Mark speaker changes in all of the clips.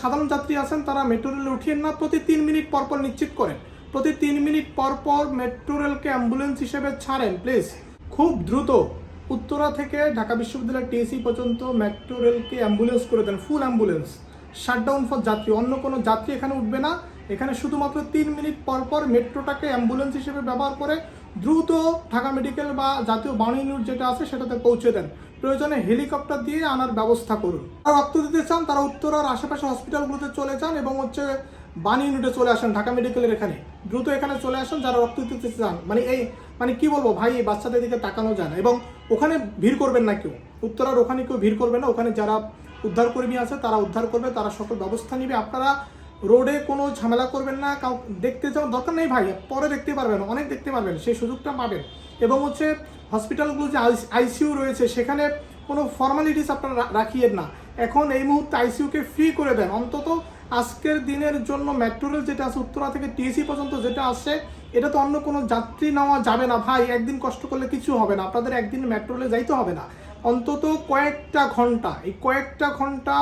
Speaker 1: সাধারণ যাত্রী আছেন, তারা মেট্রো রেলে উঠিয়েন না। প্রতি তিন মিনিট পর পর নিশ্চিত করেন। প্রতি তিন মিনিট পর পর মেট্রো রেলকে অ্যাম্বুলেন্স হিসেবে ছাড়েন। প্লিজ খুব দ্রুত উত্তরা থেকে ঢাকা বিশ্ববিদ্যালয় টিএসি পর্যন্ত মেট্রো রেলকে অ্যাম্বুলেন্স করে দেন ফুল অ্যাম্বুলেন্স শাটডাউন ফর যাত্রী, অন্য কোনো যাত্রী এখানে উঠবে না। এখানে শুধুমাত্র তিন মিনিট পর পর মেট্রোটাকে অ্যাম্বুলেন্স হিসেবে ব্যবহার করে দ্রুত ঢাকা মেডিকেল বা জাতীয় বাণী ইউনিট যেটা আছে সেটাতে পৌঁছে দেন। প্রয়োজনে হেলিকপ্টার দিয়ে আনার ব্যবস্থা করুন। যারা রক্ত দিতে চান, তারা উত্তরার আশেপাশে হসপিটালগুলোতে চলে যান এবং হচ্ছে বাণী ইউনিটে চলে আসেন ঢাকা মেডিকেলের এখানে। দ্রুত এখানে চলে আসেন, যারা রক্ত দিতে চান। মানে এই মানে কি বলব ভাই, এই বাচ্চাদের দিকে তাকানো যায় না এবং ওখানে ভিড় করবেন না কেউ। উত্তরার ওখানে কেউ ভিড় করবে না। ওখানে যারা উদ্ধারকর্মী আছে, তারা উদ্ধার করবে, তারা সকল ব্যবস্থা নিবে। আপনারা রোডে কোনো ঝামেলা করবেন না, কাউ, দেখতে যাওয়ার দরকার নেই ভাই, পরে দেখতে পারবেন, অনেক দেখতে পারবেন, সেই সুযোগটা পাবেন। এবং হচ্ছে হসপিটালগুলো যে আইসিইউ রয়েছে, সেখানে কোনো ফর্মালিটিস আপনারা রাখিয়েন না। এখন এই মুহূর্তে আইসিইউকে ফ্রি করে দেন। অন্তত আজকের দিনের জন্য মেট্রো রেল যেটা আছে, উত্তরা থেকে টিএসি পর্যন্ত যেটা আসছে এটা তো অন্য কোনো যাত্রী নেওয়া যাবে না। ভাই, একদিন কষ্ট করলে কিছু হবে না, আপনাদের একদিন মেট্রো রেলে যাইতে হবে না। অন্তত কয়েকটা ঘণ্টা, এই কয়েকটা ঘণ্টা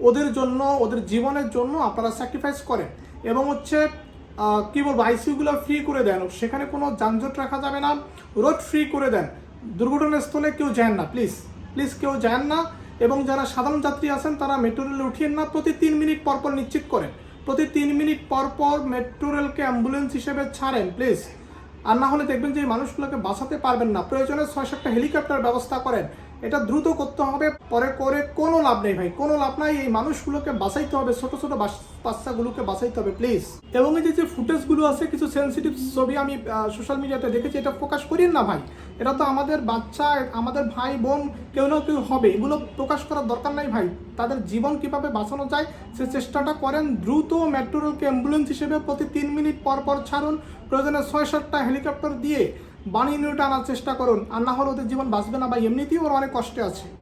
Speaker 1: ওদের জন্য, ওদের জীবনের জন্য আপনারা স্যাক্রিফাইস করেন। এবং হচ্ছে কি বলব আইসিইউগুলো ফ্রি করে দেন। সেখানে কোনো যানজট রাখা যাবে না। রোড ফ্রি করে দেন। দুর্ঘটনাস্থলে কেউ যান না প্লিজ প্লিজ কেউ যান না। এবং যারা সাধারণ যাত্রী আছেন, তারা মেট্রো রেলে উঠিয়েন না, প্রতি তিন মিনিট পর পর নিশ্চিত করেন। প্রতি তিন মিনিট পর পর মেট্রো রেলকে অ্যাম্বুলেন্স হিসেবে ছাড়েন প্লিজ আর না হলে দেখবেন যে এই মানুষগুলোকে বাঁচাতে পারবেন না। প্রয়োজনে ছয় সাতটা হেলিকপ্টার ব্যবস্থা করেন। এটা দ্রুত করতে হবে, পরে করে কোনো লাভ নেই ভাই, কোনো লাভ নাই, এই মানুষগুলোকে বাঁচাইতে হবে, ছোট ছোট বাচ্চাগুলোকে বাঁচাইতে হবে প্লিজ এবং এই যে ফুটেজগুলো আছে, কিছু সেন্সিটিভ ছবি আমি সোশ্যাল মিডিয়াতে দেখেছি, এটা প্রকাশ করিন না ভাই। এটা তো আমাদের বাচ্চা, আমাদের ভাই, বোন, কেউ না কেউ হবে, এগুলো প্রকাশ করার দরকার নাই ভাই। তাদের জীবন কীভাবে বাঁচানো যায়, সে চেষ্টাটা করেন, দ্রুত মেট্রো রেলকে অ্যাম্বুলেন্স হিসেবে প্রতি তিন মিনিট পর পর ছাড়ুন, প্রয়োজনে ছয় সাতটা হেলিকপ্টার দিয়ে। বানিয়ে নিয়ে টানার চেষ্টা করুন। আর না হলে ওদের জীবন বাঁচবে না বা এমনিতেই ওরা অনেক কষ্টে আছে।